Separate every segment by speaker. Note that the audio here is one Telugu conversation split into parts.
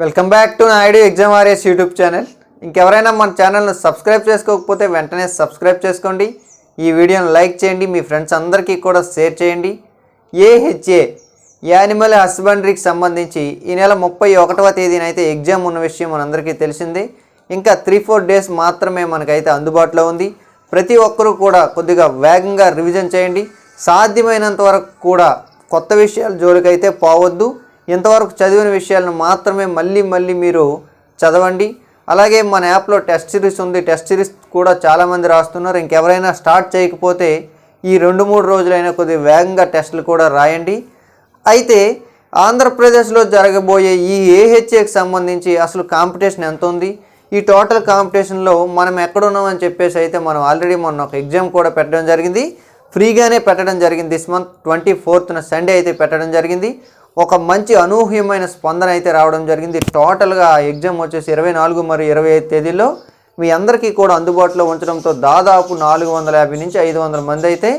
Speaker 1: Welcome back to Naidu exam RS YouTube channel. ఇంకెవరైనా మన ఛానల్ను సబ్స్క్రైబ్ చేసుకోకపోతే వెంటనే సబ్స్క్రైబ్ చేసుకోండి. ఈ వీడియోను లైక్ చేయండి మీ ఫ్రెండ్స్ అందరికీ కూడా షేర్ చేయండి. ఏహెచ్ఏ యానిమల్ హస్బెండరీకి సంబంధించి ఈ నెల ముప్పై ఒకటవ తేదీన అయితే ఎగ్జామ్ ఉన్న విషయం మనందరికీ తెలిసిందే. ఇంకా త్రీ ఫోర్ డేస్ మాత్రమే మనకైతే అందుబాటులో ఉంది. ప్రతి ఒక్కరూ కూడా కొద్దిగా వేగంగా రివిజన్ చేయండి. సాధ్యమైనంత వరకు కూడా కొత్త విషయాల జోలికైతే పోవద్దు. ఇంతవరకు చదివిన విషయాలను మాత్రమే మళ్ళీ మళ్ళీ మీరు చదవండి. అలాగే మన యాప్లో టెస్ట్ సిరీస్ ఉంది. టెస్ట్ సిరీస్ కూడా చాలామంది రాస్తున్నారు. ఇంకెవరైనా స్టార్ట్ చేయకపోతే ఈ రెండు మూడు రోజులైనా కొద్దిగా వేగంగా టెస్టులు కూడా రాయండి. అయితే ఆంధ్రప్రదేశ్లో జరగబోయే ఈ ఏహెచ్ఏకి సంబంధించి అసలు కాంపిటీషన్ ఎంత ఉంది? ఈ టోటల్ కాంపిటీషన్లో మనం ఎక్కడున్నామని చెప్పేసి అయితే మనం ఆల్రెడీ మొన్న ఒక ఎగ్జామ్ కూడా పెట్టడం జరిగింది. ఫ్రీగానే పెట్టడం జరిగింది. దిస్ మంత్ ట్వంటీ ఫోర్త్న సండే అయితే పెట్టడం జరిగింది. ఒక మంచి అనూహ్యమైన స్పందన అయితే రావడం జరిగింది. టోటల్గా ఎగ్జామ్ వచ్చేసి ఇరవై నాలుగు మరియు ఇరవై ఐదు తేదీల్లో మీ అందరికీ కూడా అందుబాటులో ఉంచడంతో దాదాపు నాలుగు వందల యాభై నుంచి ఐదు వందల మంది అయితే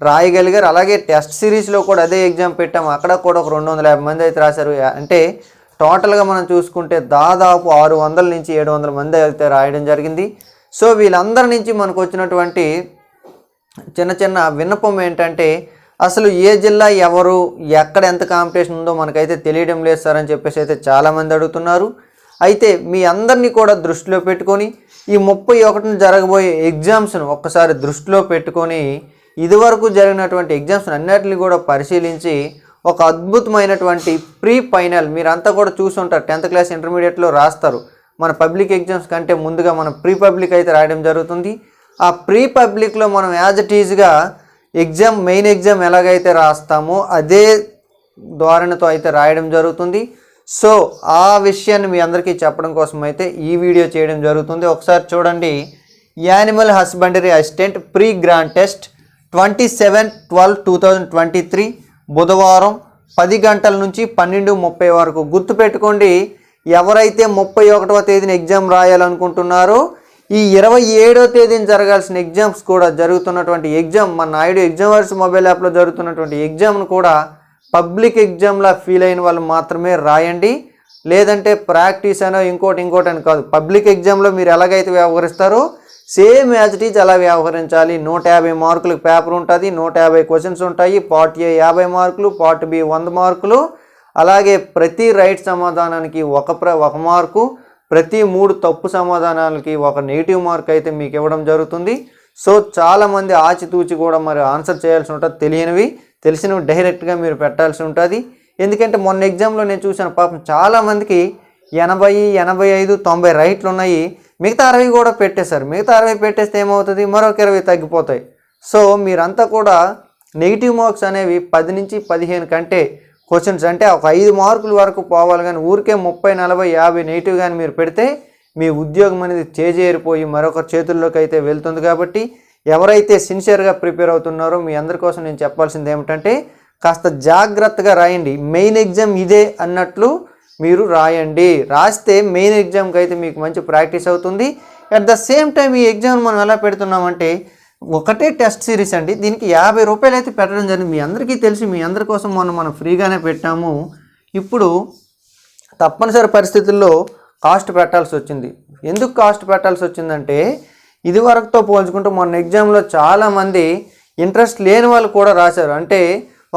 Speaker 1: రాయగలిగారు. అలాగే టెస్ట్ సిరీస్లో కూడా అదే ఎగ్జామ్ పెట్టాము. అక్కడ కూడా ఒక రెండు వందల యాభై మంది అయితే రాశారు. అంటే టోటల్గా మనం చూసుకుంటే దాదాపు ఆరు వందల నుంచి ఏడు వందల మంది అయితే రాయడం జరిగింది. సో వీళ్ళందరి నుంచి మనకు వచ్చినటువంటి చిన్న చిన్న విన్నపం ఏంటంటే అసలు ఏ జిల్లా ఎవరు ఎక్కడ ఎంత కాంపిటీషన్ ఉందో మనకైతే తెలియడం లేదు సార్ అని చెప్పేసి అయితే చాలామంది అడుగుతున్నారు. అయితే మీ అందరినీ కూడా దృష్టిలో పెట్టుకొని ఈ ముప్పై ఒకటిన జరగబోయే ఎగ్జామ్స్ను ఒక్కసారి దృష్టిలో పెట్టుకొని ఇదివరకు జరిగినటువంటి ఎగ్జామ్స్ అన్నిటిని కూడా పరిశీలించి ఒక అద్భుతమైనటువంటి ప్రీ ఫైనల్ మీరంతా కూడా చూసుంటారు టెన్త్ క్లాస్ ఇంటర్మీడియట్లో రాస్తారు. మన పబ్లిక్ ఎగ్జామ్స్ కంటే ముందుగా మనం ప్రీ పబ్లిక్ అయితే రాయడం జరుగుతుంది. ఆ ప్రీ పబ్లిక్లో మనం యాజ్ ఇట్ ఈజ్గా ఎగ్జామ్ మెయిన్ ఎగ్జామ్ ఎలాగైతే రాస్తామో అదే ధోరణితో అయితే రాయడం జరుగుతుంది. సో ఆ విషయాన్ని మీ అందరికీ చెప్పడం కోసం అయితే ఈ వీడియో చేయడం జరుగుతుంది. ఒకసారి చూడండి. Animal husbandry assistant pre grand test twenty seven twelve two thousand twenty three బుధవారం పది గంటల నుంచి పన్నెండు ముప్పై వరకు గుర్తుపెట్టుకోండి. ఎవరైతే ముప్పై ఒకటవ తేదీన ఎగ్జామ్ రాయాలనుకుంటున్నారో ఈ ఇరవై ఏడో తేదీన జరగాల్సిన ఎగ్జామ్స్ కూడా జరుగుతున్నటువంటి ఎగ్జామ్ మన నాయుడు ఎగ్జామర్స్ మొబైల్ యాప్లో జరుగుతున్నటువంటి ఎగ్జామ్ను కూడా పబ్లిక్ ఎగ్జామ్లా ఫీల్ అయిన వాళ్ళు మాత్రమే రాయండి. లేదంటే ప్రాక్టీస్ అనో ఇంకోటి ఇంకోటి అని కాదు పబ్లిక్ ఎగ్జామ్లో మీరు ఎలాగైతే వ్యవహరిస్తారో సేమ్ యాజ్ ఇట్ ఈజ్ అలా వ్యవహరించాలి. నూట యాభై మార్కులకు పేపర్ ఉంటుంది నూట యాభై క్వశ్చన్స్ ఉంటాయి పార్ట్ ఏ యాభై మార్కులు పార్ట్ బి వంద మార్కులు. అలాగే ప్రతి రైట్ సమాధానానికి ఒక ప్ర ఒక మార్కు. ప్రతి మూడు తప్పు సమాధానాలకి ఒక నెగిటివ్ మార్క్ అయితే మీకు ఇవ్వడం జరుగుతుంది. సో చాలామంది ఆచితూచి కూడా మరి ఆన్సర్ చేయాల్సి ఉంటుంది తెలియనివి. తెలిసినవి డైరెక్ట్గా మీరు పెట్టాల్సి ఉంటుంది. ఎందుకంటే మొన్న ఎగ్జామ్లో నేను చూశాను పాపం చాలామందికి ఎనభై ఎనభై ఐదు తొంభై రైట్లు ఉన్నాయి మిగతా అరవై కూడా పెట్టేశారు. మిగతా అరవై పెట్టేస్తే ఏమవుతుంది? మరొక ఇరవై తగ్గిపోతాయి. సో మీరంతా కూడా నెగిటివ్ మార్క్స్ అనేవి పది నుంచి పదిహేను కంటే క్వశ్చన్స్ అంటే ఒక ఐదు మార్కుల వరకు పోవాలి కానీ ఊరికే ముప్పై నలభై యాభై నెగిటివ్ కానీ మీరు పెడితే మీ ఉద్యోగం అనేది చేజేరిపోయి మరొకరి చేతుల్లోకి అయితే వెళ్తుంది కాబట్టి ఎవరైతే సిన్సియర్గా ప్రిపేర్ అవుతున్నారో మీ అందరి కోసం నేను చెప్పాల్సింది ఏమిటంటే కాస్త జాగ్రత్తగా రాయండి. మెయిన్ ఎగ్జామ్ ఇదే అన్నట్లు మీరు రాయండి. రాస్తే మెయిన్ ఎగ్జామ్కి అయితే మీకు మంచి ప్రాక్టీస్ అవుతుంది. అట్ ద సేమ్ టైం ఈ ఎగ్జామ్ మనం ఎలా పెడుతున్నామంటే ఒకటే టెస్ట్ సిరీస్ అండి. దీనికి యాభై రూపాయలు అయితే పెట్టడం జరిగింది. మీ అందరికీ తెలిసి మీ అందరి కోసం మనం మనం ఫ్రీగానే పెట్టాము. ఇప్పుడు తప్పనిసరి పరిస్థితుల్లో కాస్ట్ పెట్టాల్సి వచ్చింది. ఎందుకు కాస్ట్ పెట్టాల్సి వచ్చిందంటే ఇది వరకుతో పోల్చుకుంటూ మొన్న ఎగ్జామ్లో చాలామంది ఇంట్రెస్ట్ లేని వాళ్ళు కూడా రాశారు. అంటే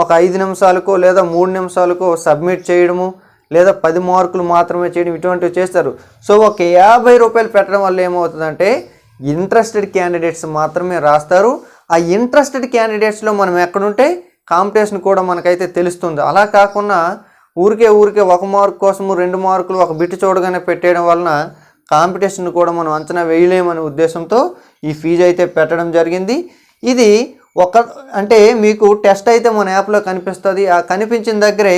Speaker 1: ఒక ఐదు నిమిషాలకో లేదా మూడు నిమిషాలకో సబ్మిట్ చేయడము లేదా పది మార్కులు మాత్రమే చేయడం ఇటువంటివి చేస్తారు. సో ఒక యాభై రూపాయలు పెట్టడం వల్ల ఏమవుతుందంటే ఇంట్రెస్టెడ్ క్యాండిడేట్స్ మాత్రమే రాస్తారు. ఆ ఇంట్రెస్టెడ్ క్యాండిడేట్స్లో మనం ఎక్కడుంటే కాంపిటీషన్ కూడా మనకైతే తెలుస్తుంది. అలా కాకుండా ఊరికే ఊరికే ఒక మార్క్ కోసము రెండు మార్కులు ఒక బిట్టు చూడగానే పెట్టేయడం వలన కాంపిటీషన్ కూడా మనం అంచనా వేయలేమనే ఉద్దేశంతో ఈ ఫీజు అయితే పెట్టడం జరిగింది. ఇది ఒక అంటే మీకు టెస్ట్ అయితే మన యాప్లో కనిపిస్తుంది. ఆ కనిపించిన దగ్గరే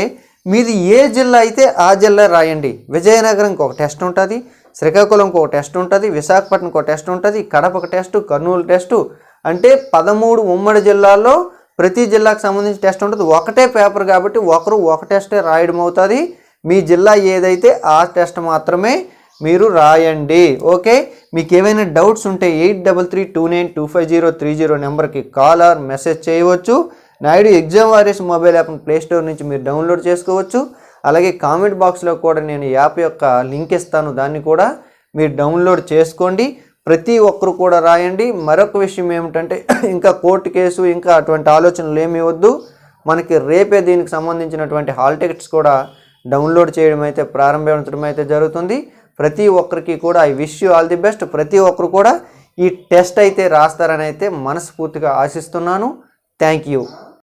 Speaker 1: మీది ఏ జిల్లా అయితే ఆ జిల్లా రాయండి. విజయనగరంకి ఒక టెస్ట్ ఉంటుంది. శ్రీకాకుళంకి ఒక టెస్ట్ ఉంటుంది విశాఖపట్నంకి ఒక టెస్ట్ ఉంటుంది కడప ఒక టెస్ట్ కర్నూలు టెస్టు. అంటే పదమూడు ఉమ్మడి జిల్లాల్లో ప్రతి జిల్లాకు సంబంధించి టెస్ట్ ఉంటుంది. ఒకటే పేపర్ కాబట్టి ఒకరు ఒక టెస్టే రాయడం అవుతుంది. మీ జిల్లా ఏదైతే ఆ టెస్ట్ మాత్రమే మీరు రాయండి. ఓకే? మీకు ఏమైనా డౌట్స్ ఉంటే eight double three two nine two five zero three zero నెంబర్కి కాల్ ఆర్ మెసేజ్ చేయవచ్చు. Naidu exam warriors mobile app play store నుంచి మీరు డౌన్లోడ్ చేసుకోవచ్చు. అలాగే కామెంట్ బాక్స్లో కూడా నేను యాప్ యొక్క లింక్ ఇస్తాను. దాన్ని కూడా మీరు డౌన్లోడ్ చేసుకోండి. ప్రతి ఒక్కరు కూడా రాయండి. మరొక విషయం ఏమిటంటే ఇంకా కోర్టు కేసు ఇంకా అటువంటి ఆలోచనలు ఏమీ వద్దు. మనకి రేపే దీనికి సంబంధించినటువంటి హాల్ టికెట్స్ కూడా డౌన్లోడ్ చేయడం అయితే ప్రారంభించడం అయితే జరుగుతుంది. ప్రతి ఒక్కరికి కూడా I wish you all the best. ప్రతి ఒక్కరు కూడా ఈ టెస్ట్ అయితే రాస్తారని అయితే మనస్ఫూర్తిగా ఆశిస్తున్నాను. Thank you.